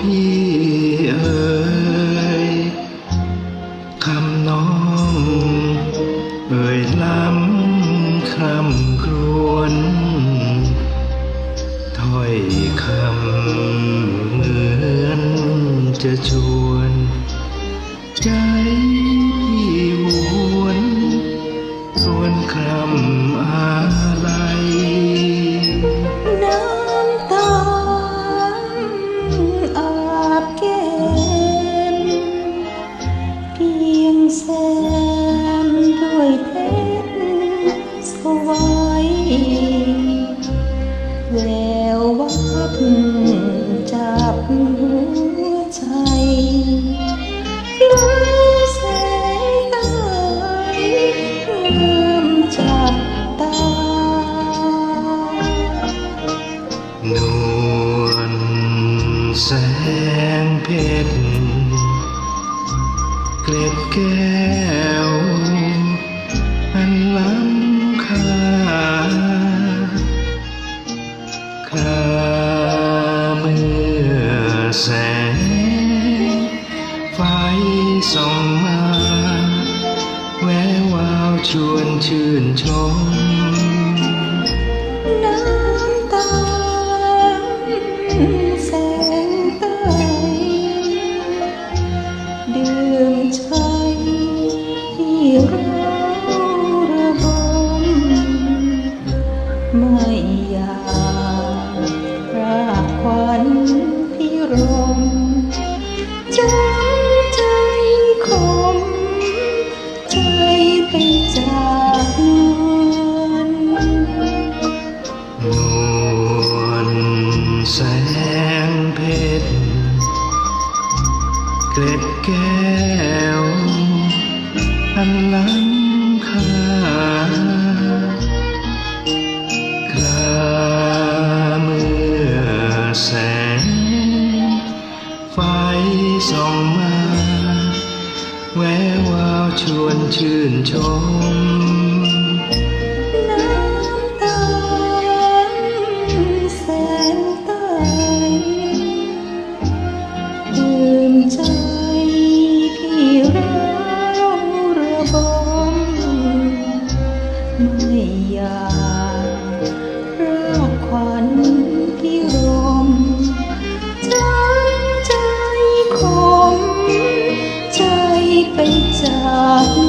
พี่เอ๋ยคำน้องเอ่ยล้ำคำครวนถ้อยคำเหมือนจะชวน ใจ แสงเพชรเกล็ดแก้ว อันล้ำค่าคราเมื่อแสง ไฟส่องมา แวววาวชวนชื่นชม ไม่อยากรากควันพิรมจำใจคมใจเป็นจากนวลนวลแสงเพชรเกล็ดแก้ว อันล้ำค่า แวววาวชวนชื่นชมน้ำตาแสนใต้ตื่นใจพี่เราระบมไม่อยากรากควัน ไปจาก